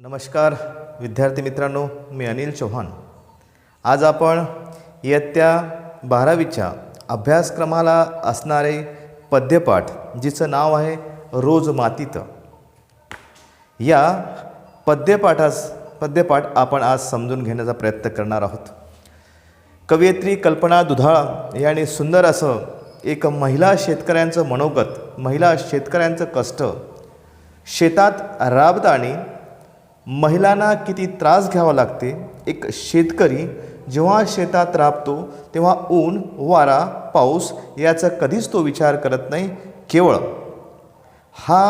नमस्कार विद्यार्थी मित्रांनो मी अनिल चव्हाण आज आपण इयत्ता बारावीच्या अभ्यासक्रमाला असणारे पद्यपाठ जिचं नाव आहे रोज मातीत. या पद्यपाठास पद्यपाठ आपण आज समजून घेण्याचा प्रयत्न करणार आहोत. कवयित्री कल्पना दुधाळा यांनी सुंदर असं एक महिला शेतकऱ्यांचं मनोगत महिला शेतकऱ्यांचं कष्ट शेतात राबताना महिलांना किती त्रास घ्यावा लागते? एक शेतकरी जेव्हा शेतात राबतो तेव्हा ऊन वारा पाऊस याचा कधीच तो विचार करत नाही केवळ. हा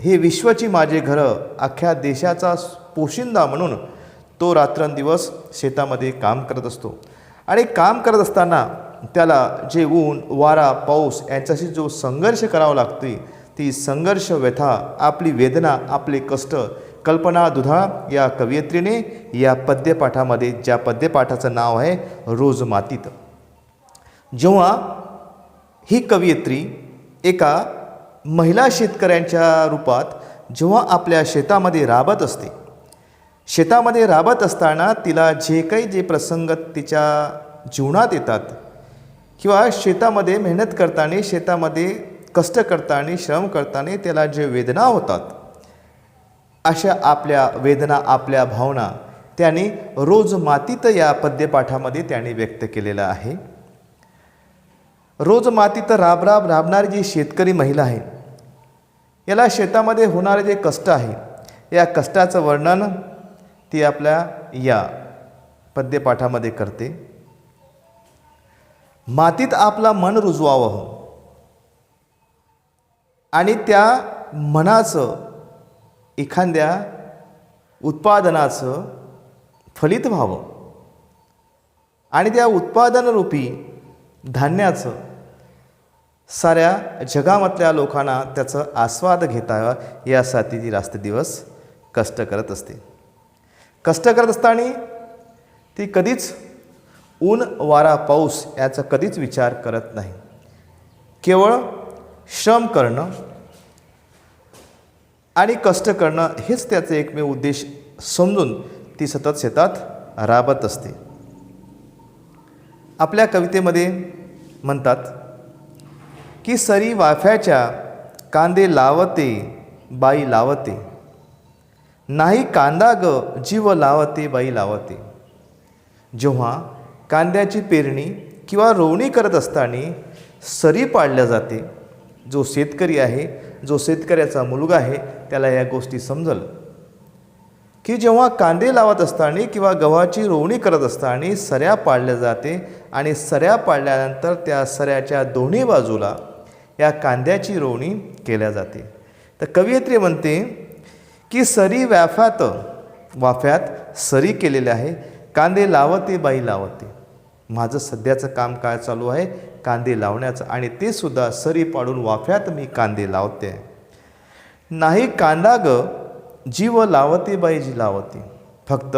हे विश्वाची माझे घरं अख्ख्या देशाचा पोशिंदा म्हणून तो रात्रंदिवस शेतामध्ये काम करत असतो. आणि काम करत असताना त्याला जे ऊन वारा पाऊस यांच्याशी जो संघर्ष करावा लागते ती संघर्ष व्यथा आपली वेदना आपले कष्ट कल्पना दुधा या कवयित्रीने या पद्यपाठामध्ये ज्या पद्यपाठाचं नाव आहे रोज मातीत. जेव्हा ही कवयित्री एका महिला शेतकऱ्यांच्या रूपात जेव्हा आपल्या शेतामध्ये राबत असते शेतामध्ये राबत असताना तिला जे काही जे प्रसंग तिच्या जीवनात येतात किंवा शेतामध्ये मेहनत करताना शेतामध्ये कष्ट करताना श्रम करताना त्याला जे वेदना होतात अशा आपल्या वेदना आपल्या भावना त्याने रोज मातीत या पद्यपाठामध्ये त्याने व्यक्त केलेलं आहे. रोज मातीत राबराब राबणारी जी शेतकरी महिला आहे याला शेतामध्ये होणारे जे कष्ट आहे या कष्टाचं वर्णन ती आपल्या या पद्यपाठामध्ये करते. मातीत आपला मन रुजवावं. आणि त्या मनाचं एखाद्या उत्पादनाचं फलित व्हावं. आणि त्या उत्पादनरूपी धान्याचं साऱ्या जगामधल्या लोकांना त्याचं आस्वाद घेता यावा यासाठी ती रास्त दिवस कष्ट करत असते. कष्ट करत असताना ती कधीच ऊन वारा पाऊस याचा कधीच विचार करत नाही. केवळ श्रम करणं आणि कष्ट करणं हेच त्याचे एकमेव उद्देश समजून ती सतत शेतात राबत असते. आपल्या कवितेमध्ये म्हणतात की सरी वाफ्याच्या कांदे लावते बाई लावते. नाही कांदा ग जीव लावते बाई लावते. जेव्हा कांद्याची पेरणी किंवा रोवणी करत असताना सरी पाडल्या जाते जो शेतकरी आहे जो शेतकऱ्याचा मुलगा आहे त्याला या गोष्टी समजल. की जेव्हा कांदे लावत असताना किंवा गव्हाची रोवणी करत असताना सऱ्या पाडल्या जाते आणि सऱ्या पाडल्यानंतर त्या सऱ्याच्या दोन्ही बाजूला या कांद्याची रोवणी केल्या जाते. तर कवयित्री म्हणते की सरी व्याफ्यात वाफ्यात सरी केलेले आहे. कांदे लावते बाई लावते. माझं सध्याचं काम काय चालू आहे. कांदे लावण्याचं आणि ते सुद्धा सरी पाडून वाफ्यात मी कांदे लावते. नाही कांदा ग जीव लावते बाई जी लावते. फक्त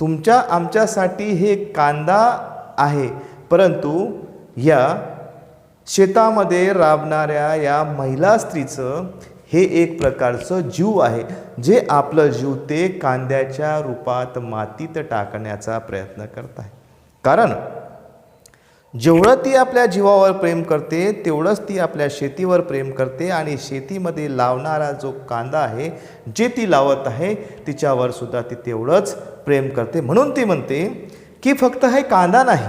तुमच्या आमच्यासाठी हे कांदा आहे परंतु या शेतामध्ये राबणाऱ्या या महिला स्त्रीचं हे एक प्रकारचं जीव आहे जे आपलं जीव ते कांद्याच्या रूपात मातीत टाकण्याचा प्रयत्न करत आहे. कारण जेवढं ती आपल्या जीवावर प्रेम करते तेवढंच ती आपल्या शेतीवर प्रेम करते आणि शेतीमध्ये लावणारा जो कांदा आहे जे ती लावत आहे तिच्यावर सुद्धा ती तेवढंच प्रेम करते. म्हणून ती म्हणते की फक्त हे कांदा नाही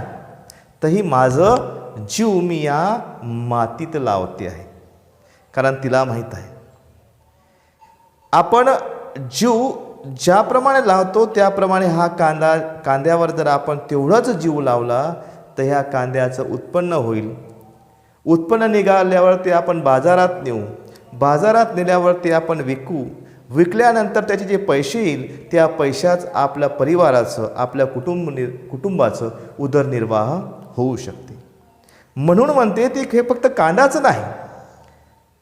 तर ही माझं जीव मी या मातीत लावते आहे. कारण तिला माहीत आहे. आपण जीव ज्याप्रमाणे लावतो त्याप्रमाणे हा कांदा कांद्यावर जर आपण तेवढंच जीव लावला तर ह्या कांद्याचं उत्पन्न होईल. उत्पन्न निघाल्यावर ते आपण बाजारात नेऊ. बाजारात नेल्यावर ते आपण विकू. विकल्यानंतर त्याचे जे पैसे येईल त्या पैशाच आपल्या परिवाराचं आपल्या कुटुंब नि कुटुंबाचं उदरनिर्वाह होऊ शकते. म्हणून म्हणते ती हे फक्त कांदाच नाही.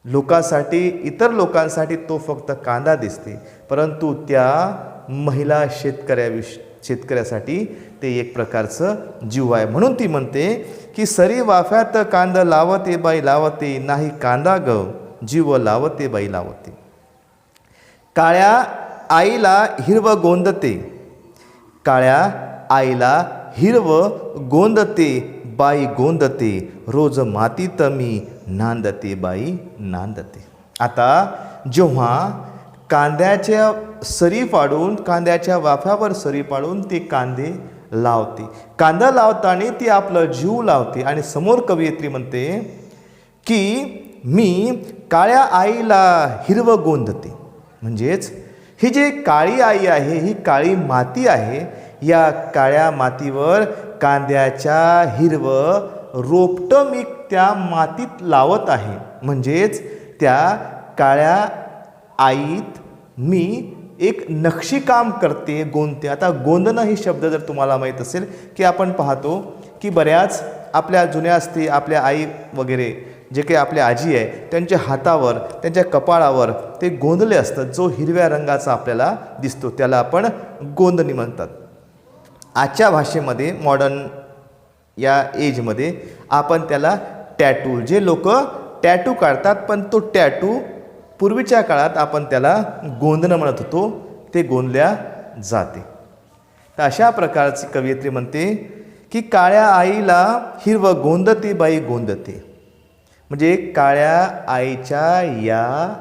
लोकांसाठी इतर लोकांसाठी तो फक्त कांदा दिसते. परंतु त्या महिला शेतकऱ्याविष शेतकऱ्यासाठी ते एक प्रकारचं जीव आहे. म्हणून ती म्हणते की सरी वाफ्यात कांदा लावते बाई लावते नाही कांदा ग जीव लावते बाई लावते. काळ्या आईला हिरव गोंदते काळ्या आईला हिरवं गोंदते बाई गोंदते रोज मातीत मी नांदते बाई नांदते. आता जेव्हा कांद्याच्या सरी पाडून कांद्याच्या वाफ्यावर सरी पाडून ते कांदे लावते. कांदा लावताना ती आपलं जीव लावते आणि समोर कवयित्री म्हणते की मी काळ्या आईला हिरवं गोंधते म्हणजेच ही जी काळी आई आहे ही काळी माती आहे या काळ्या मातीवर कांद्याच्या हिरवं रोपटं मी त्या मातीत लावत आहे. म्हणजेच त्या काळ्या आईत मी एक नक्षीकाम करते गोंदते. आता गोंदणं ही शब्द जर तुम्हाला माहीत असेल की आपण पाहतो की बऱ्याच आपल्या जुन्या असती आपल्या आई वगैरे जे काही आपल्या आजी आहे त्यांच्या हातावर त्यांच्या कपाळावर ते गोंदले असतात. जो हिरव्या रंगाचा आपल्याला दिसतो त्याला आपण गोंदणी म्हणतात. आजच्या भाषेमध्ये मॉडर्न या एजमध्ये आपण त्याला टॅटू जे लोक टॅटू काढतात पण तो टॅटू पूर्वीच्या काळात आपण त्याला गोंधणं म्हणत होतो. ते गोंदल्या जाते. तर अशा प्रकारची कवयित्री म्हणते की काळ्या आईला हिरवं गोंदते बाई गोंदते. म्हणजे काळ्या आईच्या या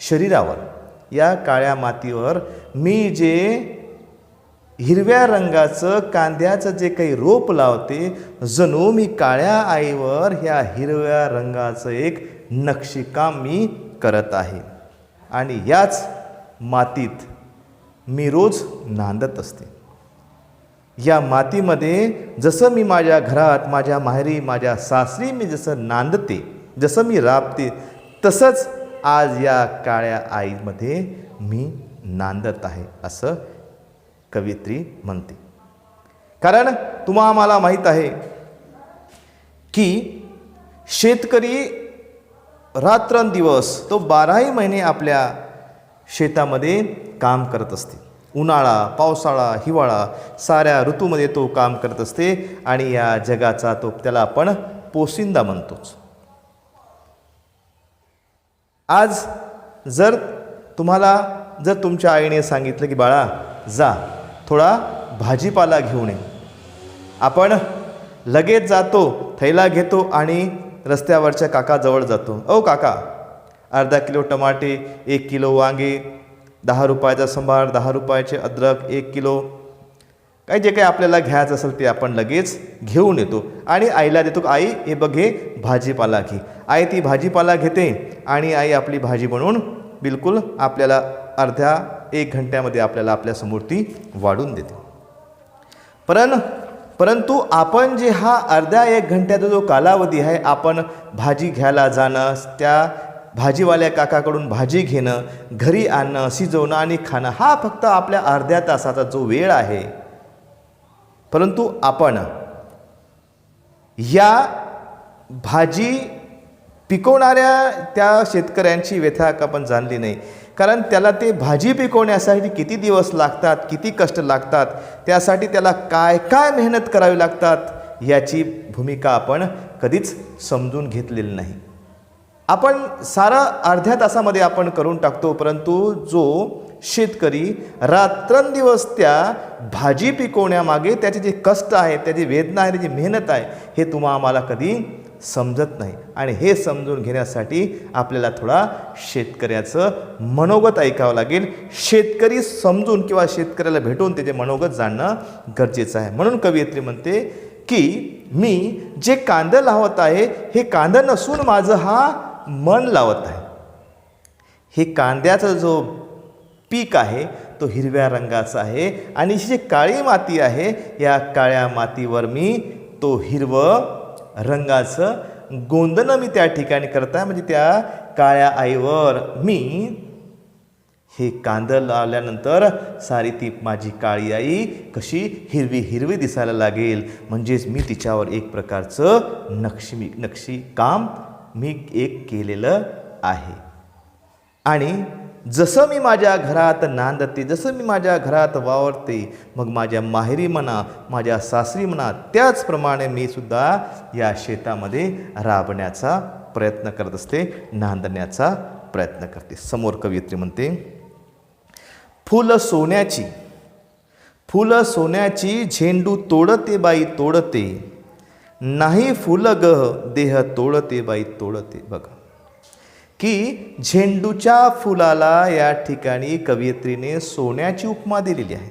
शरीरावर या काळ्या मातीवर मी जे हिरव्या रंगाचं कांद्याचं जे काही रोप लावते जणू मी काळ्या आईवर ह्या हिरव्या रंगाचं एक नक्षीकाम मी करत आहे. आणि याच मातीत मी रोज नांदत असते. या मातीमध्ये जसं मी माझ्या घरात माझ्या माहेरी माझ्या सासरी मी जसं नांदते जसं मी राबते तसंच आज या काळ्या आईमध्ये मी नांदत आहे असं कवित्री म्हणते. कारण तुम्हा आम्हाला माहीत आहे की शेतकरी रात्रंदिवस तो बाराही महिने आपल्या शेतामध्ये काम करत असते. उन्हाळा पावसाळा हिवाळा साऱ्या ऋतूमध्ये तो काम करत असते आणि या जगाचा तो त्याला आपण पोसिंदा म्हणतोच. आज जर तुम्हाला जर तुमच्या आईने सांगितलं की बाळा जा थोडा भाजीपाला घेऊन ये. आपण लगेच जातो थैला घेतो आणि रस्त्यावरच्या काकाजवळ जातो. ओ काका अर्धा किलो टमाटे एक किलो वांगे दहा रुपयाचा संभार दहा रुपयाचे अद्रक एक किलो. काही जे काही आपल्याला घ्यायचं असेल ते आपण लगेच घेऊन येतो. आणि आईला देतो आई हे बघ हे भाजीपाला घे. आई ती भाजीपाला घेते आणि आई आपली भाजी बनवून बिलकुल आपल्याला अर्ध्या एक घंट्यामध्ये आपल्याला आपल्यासमोर ती वाढून देते. परन परंतु आपण जे हा अर्ध्या एक घंट्याचा जो कालावधी आहे आपण भाजी घ्यायला जाणं त्या भाजीवाल्या काकाकडून भाजी घेणं घरी आणणं शिजवणं आणि खाणं हा फक्त आपल्या अर्ध्या तासाचा जो वेळ आहे. परंतु आपण या भाजी पिकवणाऱ्या त्या शेतकऱ्यांची व्यथा आपण जाणली नाही. कारण त्याला ते भाजी पिकवण्यासाठी किती दिवस लागतात किती कष्ट लागतात त्यासाठी त्याला काय काय मेहनत करावी लागतात याची भूमिका आपण कधीच समजून घेतलेली नाही. आपण सारा अर्ध्या तासामध्ये आपण करून टाकतो परंतु जो शेतकरी रात्रंदिवस त्या भाजी पिकवण्यामागे त्याचे जे कष्ट आहे त्याची वेदना आहे त्याची मेहनत आहे हे तुम्हा आम्हाला कधी समजत नाही. आणि हे समजून घेण्यासाठी आपल्याला थोडा शेतकऱ्याचं मनोगत ऐकावं लागेल. शेतकरी समजून किंवा शेतकऱ्याला भेटून त्याचे मनोगत जाणणं गरजेचं आहे. म्हणून कवयित्री म्हणते की मी जे कांदं लावत आहे हे कांदं नसून माझं हा मन लावत आहे. हे कांद्याचा जो पीक आहे तो हिरव्या रंगाचा आहे आणि जी काळी माती आहे या काळ्या मातीवर मी तो हिरवं रंगाचं गोंदणं मी त्या ठिकाणी करत आहे म्हणजे त्या काळ्या आईवर मी हे कांदं लावल्यानंतर सारी ती माझी काळी आई कशी हिरवी हिरवी दिसायला लागेल. म्हणजेच मी तिच्यावर एक प्रकारचं नक्षी नक्षी काम मी एक केलेलं आहे. आणि जसं मी माझ्या घरात नांदते जसं मी माझ्या घरात वावरते मग माझ्या माहेरी म्हणा माझ्या सासरी म्हणा त्याचप्रमाणे मी सुद्धा या शेतामध्ये राबण्याचा प्रयत्न करत असते नांदण्याचा प्रयत्न करते. समोर कवयित्री म्हणते फुल सोन्याची फुल सोन्याची झेंडू तोडते बाई तोडते नाही फुल गह देह तोडते बाई तोडते. बघा की झेंडूच्या फुलाला या ठिकाणी कवयित्रीने सोन्याची उपमा दिलेली आहे.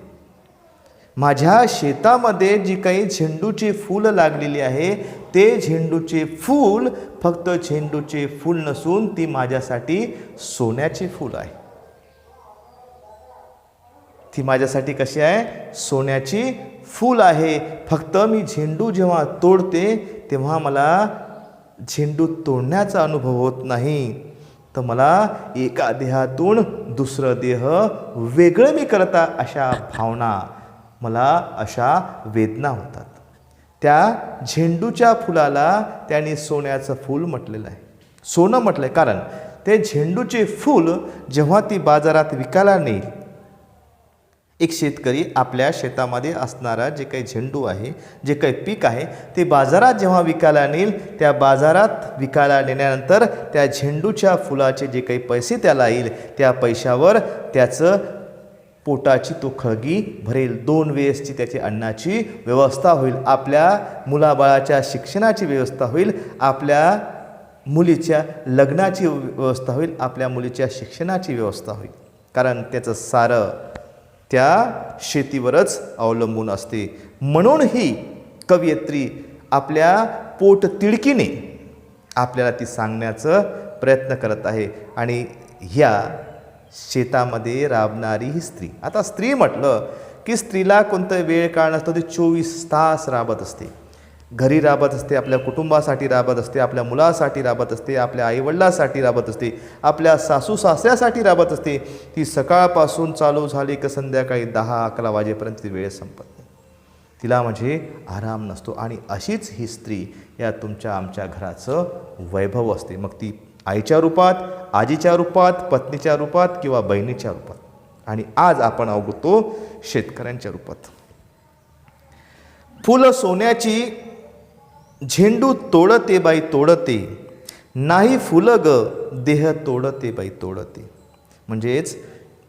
माझ्या शेतामध्ये जी काही झेंडूचे फूल लागलेली आहे ते झेंडूचे फूल फक्त झेंडूचे फूल नसून ती माझ्यासाठी सोन्याचे फूल आहे. ती माझ्यासाठी कशी आहे? सोन्याची फूल आहे. फक्त मी झेंडू जेव्हा तोडते तेव्हा मला झेंडू तोडण्याचा अनुभव होत नाही. तर मला एका देहातून दुसरं देह वेगळं मी करता अशा भावना मला अशा वेदना होतात. त्या झेंडूच्या फुलाला त्याने सोन्याचं फूल म्हटलेलं आहे. सोनं म्हटलं आहे कारण ते झेंडूचे फूल जेव्हा ती बाजारात विकायला नेईल एक शेतकरी आपल्या शेतामध्ये असणारा जे काही झेंडू आहे जे काही पीक आहे ते बाजारात जेव्हा विकायला नेईल त्या बाजारात विकायला नेल्यानंतर त्या झेंडूच्या फुलाचे जे काही पैसे त्याला येईल त्या पैशावर त्याचं पोटाची तो खळगी भरेल. दोन वेळेसची त्याची अन्नाची व्यवस्था होईल. आपल्या मुलाबाळाच्या शिक्षणाची व्यवस्था होईल. आपल्या मुलीच्या लग्नाची व्यवस्था होईल. आपल्या मुलीच्या शिक्षणाची व्यवस्था होईल. कारण त्याचं सारं त्या शेतीवरच अवलंबून असते. म्हणून ही कवयित्री आपल्या पोट तिडकीने आपल्याला ती सांगण्याचं प्रयत्न करत आहे. आणि ह्या शेतामध्ये राबणारी ही स्त्री. आता स्त्री म्हटलं की स्त्रीला कोणतं वेळ काळ नसतो ती चोवीस तास राबत असते. घरी राबत असते आपल्या कुटुंबासाठी राबत असते आपल्या मुलासाठी राबत असते आपल्या आईवडिलासाठी राबत असते आपल्या सासू सासऱ्यासाठी राबत असते. ती सकाळपासून चालू झाली की संध्याकाळी दहा अकरा वाजेपर्यंत ती वेळ संपत नाही. तिला म्हणजे आराम नसतो आणि अशीच ही स्त्री या तुमच्या आमच्या घराचं वैभव असते. मग ती आईच्या रूपात आजीच्या रूपात पत्नीच्या रूपात किंवा बहिणीच्या रूपात. आणि आज आपण अवगतो शेतकऱ्यांच्या रूपात. फुलं सोन्याची झेंडू तोडते बाई तोडते नाही फुलं ग देह तोडते बाई तोडते. म्हणजेच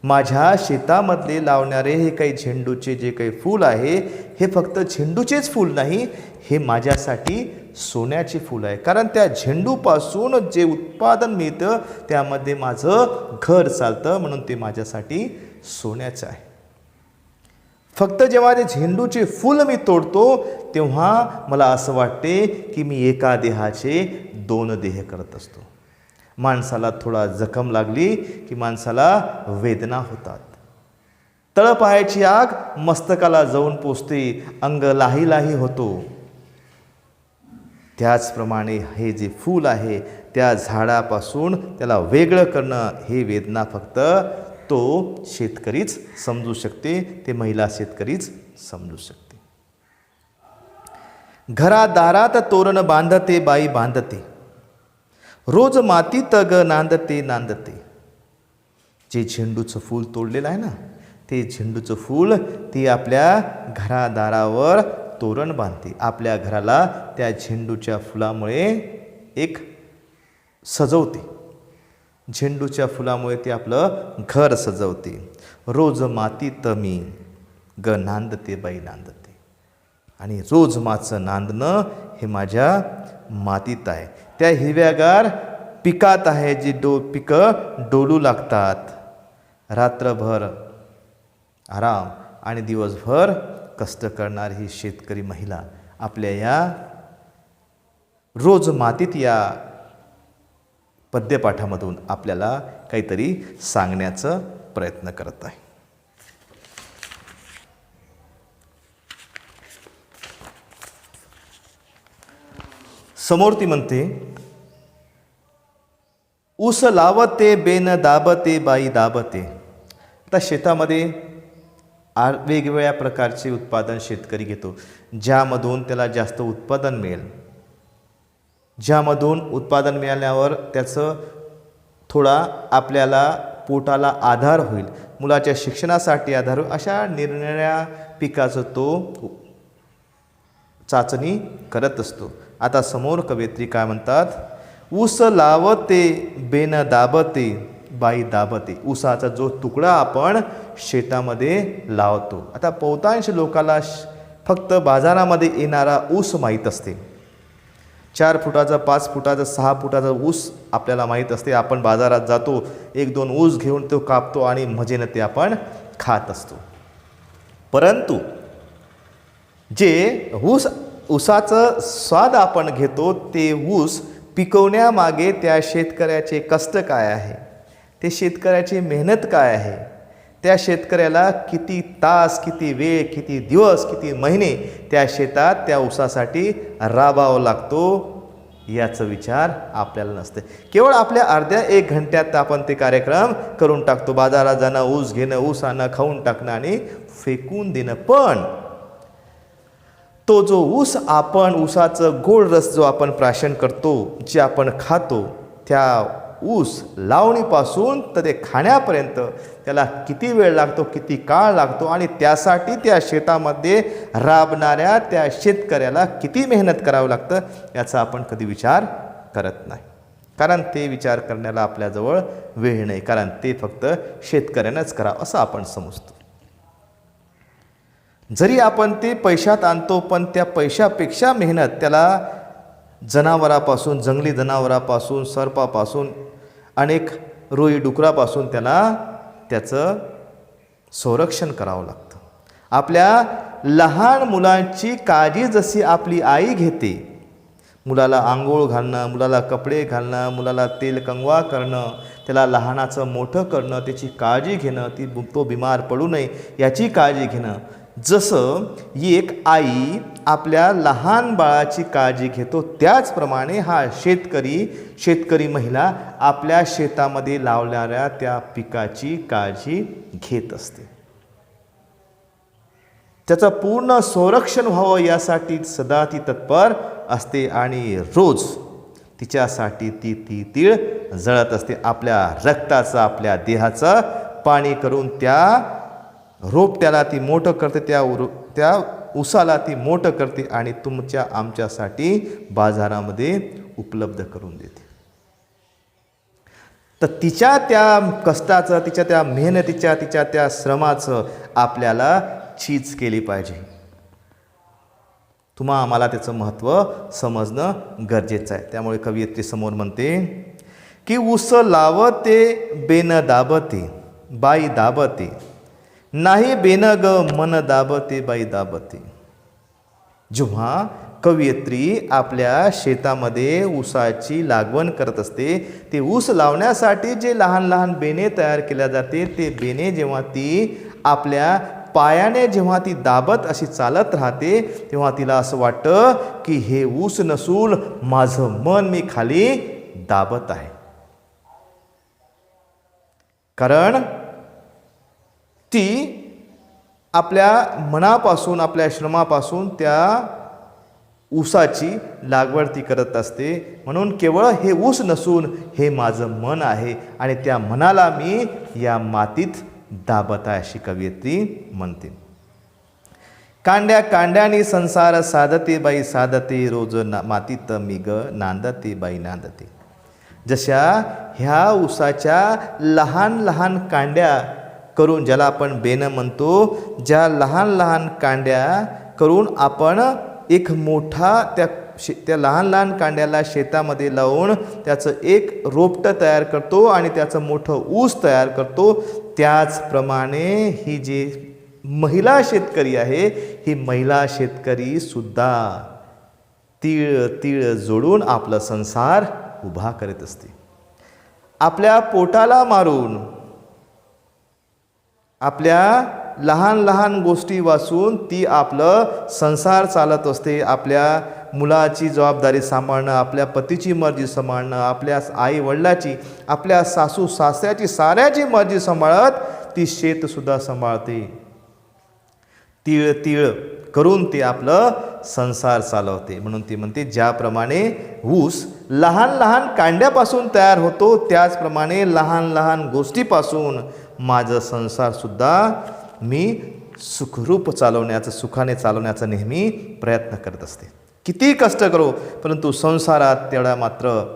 माझ्या शेतामधले लावणारे हे काही झेंडूचे जे काही फूल आहे हे फक्त झेंडूचेच फूल नाही हे माझ्यासाठी सोन्याचे फूल आहे. कारण त्या झेंडूपासून जे उत्पादन मिळतं त्यामध्ये माझं घर चालतं म्हणून ते माझ्यासाठी सोन्याचं आहे. फक्त जेव्हा ते झेंडूचे फुल मी तोडतो तेव्हा मला असं वाटते की मी एका देहाचे दोन देह करत असतो. माणसाला थोडा जखम लागली की माणसाला वेदना होतात. तळपायाची आग मस्तकाला जाऊन पोचते अंग लाही लाही होतो. त्याचप्रमाणे हे जे फूल आहे त्या झाडापासून त्याला वेगळं करणं हे वेदना फक्त तो शेतकरीच समजू शकते ते महिला शेतकरीच समजू शकते. घरादारात तोरण बांधते बाई बांधते. रोज मातीत ग नांदते नांदते. जे झेंडूचं फूल तोडलेलं आहे ना ते झेंडूचं फूल ती आपल्या घरादारावर तोरण बांधते. आपल्या घराला त्या झेंडूच्या फुलामुळे एक सजवते. झेंडूच्या फुलामुळे ते आपलं घर सजवते. रोज मातीत मी ग नांदते बाई नांदते. आणि रोज माचं नांदणं हे माझ्या मातीत आहे. त्या हिरव्यागार पिकात आहे जी डो पिकं डोलू लागतात. रात्रभर आराम आणि दिवसभर कष्ट करणारी ही शेतकरी महिला आपल्या या रोज मातीत या पद्यपाठामधून आपल्याला काहीतरी सांगण्याचा प्रयत्न करत आहे. समोर ती म्हणते ऊस लावते बेन दाबते बाई दाबते. आता शेतामध्ये आ वेगवेगळ्या प्रकारचे उत्पादन शेतकरी घेतो ज्यामधून त्याला जास्त उत्पादन मिळेल. ज्यामधून उत्पादन मिळाल्यावर त्याचं थोडा आपल्याला पोटाला आधार होईल. मुलाच्या शिक्षणासाठी आधार होईल. अशा निरनिळ्या पिकाचं तो चाचणी करत असतो. आता समोर कवयित्री काय म्हणतात? ऊस लावते बेन दाबते बाई दाबते. ऊसाचा जो तुकडा आपण शेतामध्ये लावतो. आता बहुतांश लोकाला श- फक्त बाजारामध्ये येणारा ऊस माहीत असते. चार फुटाचा पाच फुटाचा सहा फुटाचा ऊस आपल्याला माहीत असते. आपण बाजारात जातो एक दोन ऊस घेऊन तो कापतो आणि मजेनं ते आपण खात असतो. परंतु जे ऊस ऊसाचं स्वाद आपण घेतो ते ऊस पिकवण्यामागे त्या शेतकऱ्याचे कष्ट काय आहे? ते शेतकऱ्याची मेहनत काय आहे? त्या शेतकऱ्याला किती तास किती वेळ किती दिवस किती महिने त्या शेतात त्या ऊसासाठी राबावं लागतो याचा विचार आपल्याला नसते. केवळ आपल्या अर्ध्या एक घंट्यात आपण ते कार्यक्रम करून टाकतो. बाजारात जाणं ऊस घेणं ऊस आणणं खाऊन टाकणं आणि फेकून देणं. पण तो जो ऊस आपण ऊसाचं गोड रस जो आपण प्राशन करतो जे आपण खातो त्या ऊस लावणीपासून तर ते खाण्यापर्यंत त्याला किती वेळ लागतो किती काळ लागतो आणि त्यासाठी त्या शेतामध्ये राबणाऱ्या त्या शेतकऱ्याला किती मेहनत करावं लागतं याचा आपण कधी विचार करत नाही. कारण ते विचार करण्याला आपल्याजवळ वेळ नाही कारण ते फक्त शेतकऱ्यानंच करावं असं आपण समजतो. जरी आपण ते पैशात आणतो पण त्या पैशापेक्षा मेहनत त्याला जनावरापासून जंगली जनावरापासून सर्पापासून अनेक रोई डुकरापासून त्याला त्याचं संरक्षण करावं लागतं. आपल्या लहान मुलांची काळजी जशी आपली आई घेते मुलाला आंघोळ घालणं मुलाला कपडे घालणं मुलाला तेल कंगवा करणं त्याला लहानाचं मोठं करणं त्याची काळजी घेणं ती तो बिमार पडू नये याची काळजी घेणं जसं एक आई आपल्या लहान बाळाची काळजी घेतो त्याचप्रमाणे हा शेतकरी शेतकरी महिला आपल्या शेतामध्ये लावणाऱ्या त्या पिकाची काळजी घेत असते. त्याचं पूर्ण संरक्षण व्हावं यासाठी सदा ती तत्पर असते आणि रोज तिच्यासाठी ती ती तीळ जळत असते. आपल्या रक्ताचं आपल्या देहाचं पाणी करून त्या रोप त्याला ती मोठं करते त्या उर त्या उसाला ती मोठं करते आणि तुमच्या आमच्यासाठी बाजारामध्ये उपलब्ध करून देते. तर तिच्या त्या कष्टाचं तिच्या त्या मेहनतीच्या तिच्या त्या श्रमाचं आपल्याला चीज केली पाहिजे. तुम्हा आम्हाला त्याचं महत्त्व समजणं गरजेचं आहे. त्यामुळे कवयित्री समोर म्हणते की उस लावते बेन दाबते बाई दाबते नाही बेन ग मन दाबते बाई दाबते. जेव्हा कवयित्री आपल्या शेतामध्ये ऊसाची लागवण करत असते ते ऊस लावण्यासाठी जे लहान लहान बेणे तयार केल्या जाते ते बेणे जेव्हा ती आपल्या पायाने जेव्हा ती दाबत अशी चालत राहते तेव्हा तिला असं वाटतं की हे ऊस नसून माझं मन मी खाली दाबत आहे. कारण ती आपल्या मनापासून आपल्या श्रमापासून त्या ऊसाची लागवड ती करत असते. म्हणून केवळ हे ऊस नसून हे माझं मन आहे आणि त्या मनाला मी या मातीत दाबत आहे अशी कवयित्री म्हणते. कांड्या कांड्यानी संसार साधते बाई साधते रोज ना मातीत मी ग नांदते बाई नांदते. जशा ह्या ऊसाच्या लहान लहान कांड्या करून ज्याला आपण बेनं म्हणतो ज्या लहान लहान कांड्या करून आपण एक मोठा त्या शे त्या लहान लहान कांड्याला शेतामध्ये लावून त्याचं एक रोपटं तयार करतो आणि त्याचं मोठं ऊस तयार करतो. त्याचप्रमाणे ही जी महिला शेतकरी आहे ही महिला शेतकरी सुद्धा तीळ तीळ जोडून आपला संसार उभा करत असते. आपल्या पोटाला मारून आपल्या लहान लहान गोष्टी वाचून ती आपलं संसार चालत असते. आपल्या मुलाची जबाबदारी सांभाळणं आपल्या पतीची मर्जी सांभाळणं आपल्या आई वडिलाची आपल्या सासू सासऱ्याची साऱ्याची मर्जी सांभाळत ती शेतसुद्धा सांभाळते. तीळ तीळ करून ते आपलं संसार चालवते. म्हणून ती म्हणते ज्याप्रमाणे ऊस लहान लहान कांड्यापासून तयार होतो त्याचप्रमाणे लहान लहान गोष्टीपासून माझं संसारसुद्धा मी सुखरूप चालवण्याचं सुखाने चालवण्याचा नेहमी प्रयत्न करत असते. किती कष्ट करो परंतु संसारात तेवढा मात्र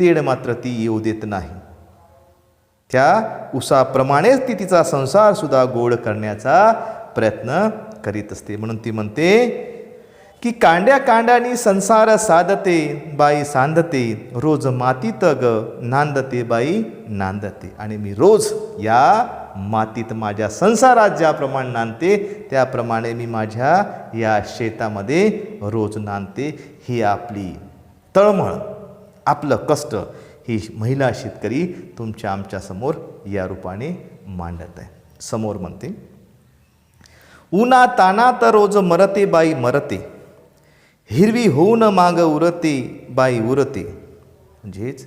तेढ मात्र ती येऊ देत नाही. त्या उसाप्रमाणेच ती तिचा संसारसुद्धा गोड करण्याचा प्रयत्न करीत असते. म्हणून ती म्हणते की कांड्या कांड्यानी संसार साधते बाई सांधते रोज मातीत ग नांदते बाई नांदते. आणि मी रोज या मातीत माझ्या संसारात ज्याप्रमाणे नांदते त्याप्रमाणे मी माझ्या या शेतामध्ये रोज नांदते. ही आपली तळमळ आपलं कष्ट ही महिला शेतकरी तुमच्या आमच्यासमोर या रूपाने मांडत आहे. समोर म्हणते उन्हा तानात रोज मरते बाई मरते हिरवी होऊन माग उरते बाई उरते. म्हणजेच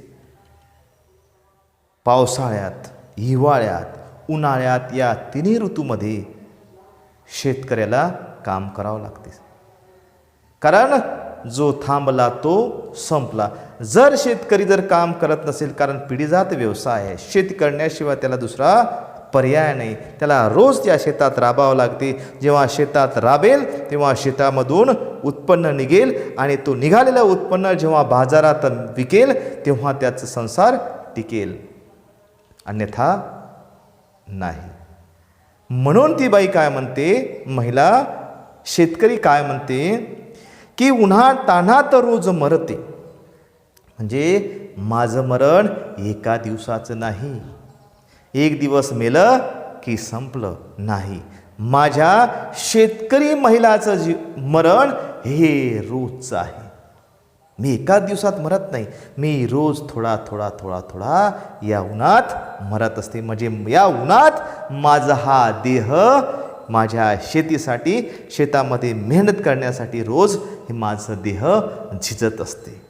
पावसाळ्यात हिवाळ्यात उन्हाळ्यात या तिन्ही ऋतूमध्ये शेतकऱ्याला काम करावं लागते. कारण जो थांबला तो संपला. जर शेतकरी जर काम करत नसेल कारण पिढीजात व्यवसाय आहे शेती करण्याशिवाय त्याला दुसरा पर्याय नाही. त्याला रोज त्या शेतात राबावं लागते. जेव्हा शेतात राबेल तेव्हा शेतामधून उत्पन्न निघेल आणि तो निघालेलं उत्पन्न जेव्हा बाजारात विकेल तेव्हा त्याचा संसार टिकेल. अन्यथा नाही. म्हणून ती बाई काय म्हणते? महिला शेतकरी काय म्हणते? की उन्हा तान्हात रोज मरते. म्हणजे माझं मरण एका दिवसाचं नाही. एक दिवस मेलं की संपलं नाही. माझ्या शेतकरी महिलाचं जी मरण हे रोजचं आहे. मी एकाच दिवसात मरत नाही. मी रोज थोडा थोडा थोडा थोडा या उन्हात मरत असते. म्हणजे या उन्हात माझा हा देह माझ्या शेतीसाठी शेतामध्ये मेहनत करण्यासाठी रोज हे माझं देह झिजत असते.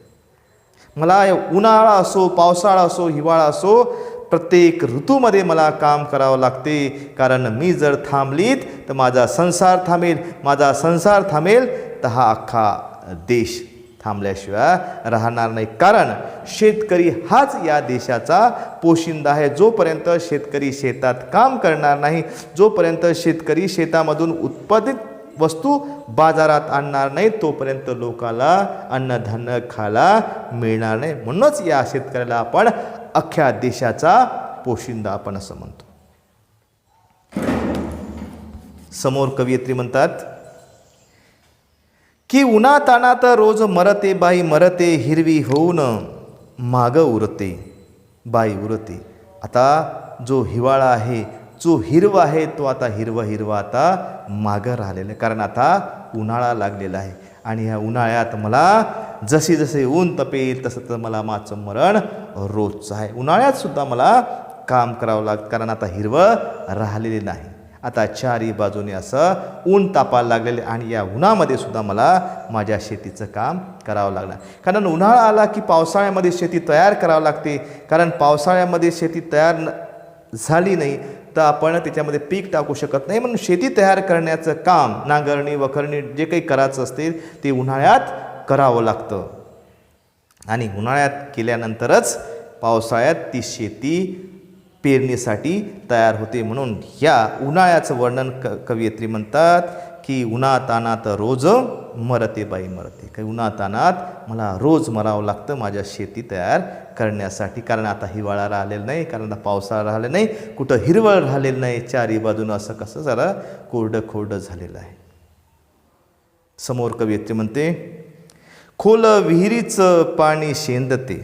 मला उन्हाळा असो पावसाळा असो हिवाळा असो प्रत्येक ऋतूमध्ये मला काम करावं लागते. कारण मी जर थांबलीत तर माझा संसार थांबेल. माझा संसार थांबेल तर हा अख्खा देश थांबल्याशिवाय राहणार नाही. कारण शेतकरी हाच या देशाचा पोशिंदा आहे. जोपर्यंत शेतकरी शेतात काम करणार नाही जोपर्यंत शेतकरी शेतामधून उत्पादित वस्तू बाजारात आणणार नाही तोपर्यंत लोकाला अन्नधान्य खायला मिळणार नाही. म्हणूनच या शेतकऱ्याला आपण अख्ख्या देशाचा पोशिंदा आपण असं म्हणतो. समोर कवयित्री म्हणतात की उन्हा तानात रोज मरते बाई मरते हिरवी होऊन माग उरते बाई उरते. आता जो हिवाळा आहे जो हिरवा आहे तो आता हिरवा हिरवा आता मागं राहिलेला आहे. कारण आता उन्हाळा लागलेला आहे. आणि ह्या उन्हाळ्यात मला जसे जसे ऊन तपेल तसं तर मला माझं मरण रोजचं आहे. उन्हाळ्यात सुद्धा मला काम करावं लागतं कारण आता हिरवं राहिलेले नाही. आता चारही बाजूने असं ऊन तापायला लागलेले आणि या उन्हामध्ये सुद्धा मला माझ्या शेतीचं काम करावं लागणार. कारण उन्हाळा आला की पावसाळ्यामध्ये शेती तयार करावं लागते. कारण पावसाळ्यामध्ये शेती तयार न झाली नाही तर आपण त्याच्यामध्ये पीक टाकू शकत नाही. म्हणून शेती तयार करण्याचं काम नांगरणी वखरणी जे काही करायचं असते ते उन्हाळ्यात करावं लागतं. आणि उन्हाळ्यात केल्यानंतरच पावसाळ्यात ती शेती पेरणीसाठी तयार होते म्हणून या उन्हाळ्याचं वर्णन क कवयित्री म्हणतात की उन्हा तानात रोज मरते बाई मरते. काही उन्हा तानात मला रोज मरावं लागतं माझ्या शेती तयार करण्यासाठी. कारण आता हिवाळा राहिलेला नाही कारण आता पावसाळा राहिलेला नाही कुठं हिरवळ राहिलेलं नाही चारी बाजूनं असं कसं जरा कोरडं खोरडं झालेलं आहे. समोर कवयित्री म्हणते खोल विहिरीचं पाणी शेंदते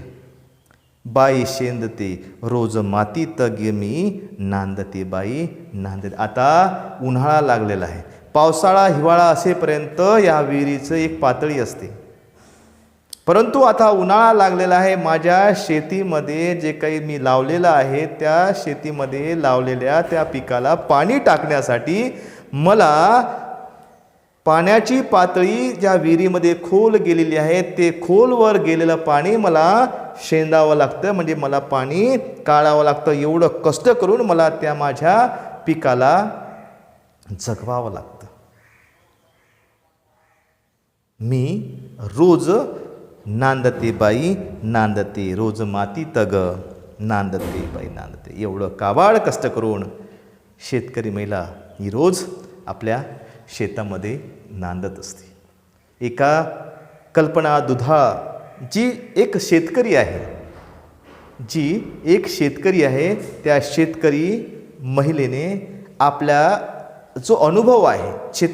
बाई शेंदते रोज मातीत मी नांदते बाई नांदते आता उन्हाळा लागलेला आहे. पावसाळा हिवाळा असेपर्यंत या विहिरीचं एक पातळी असते. परंतु आता उन्हाळा लागलेला आहे. माझ्या शेतीमध्ये जे काही मी लावलेलं आहे त्या शेतीमध्ये लावलेल्या त्या पिकाला पाणी टाकण्यासाठी मला पाण्याची पातळी ज्या विहिरीमध्ये खोल गेलेली आहे ते खोलवर गेलेलं पाणी मला शेंदावं लागतं. म्हणजे मला पाणी काढावं लागतं. एवढं कष्ट करून मला त्या माझ्या पिकाला जगवावं लागतं. मी रोज नांदते बाई नांदते. रोज माती तग नांदते बाई नांदते. एवढं काबाड कष्ट करून शेतकरी महिला ही रोज आपल्या शेतामध्ये नांदत असते. एका कल्पना दुधा जी एक शेतकरी आहे जी एक शेतकरी आहे त्या शेतकरी महिलेने आपल्या जो अनुभव आहे शेता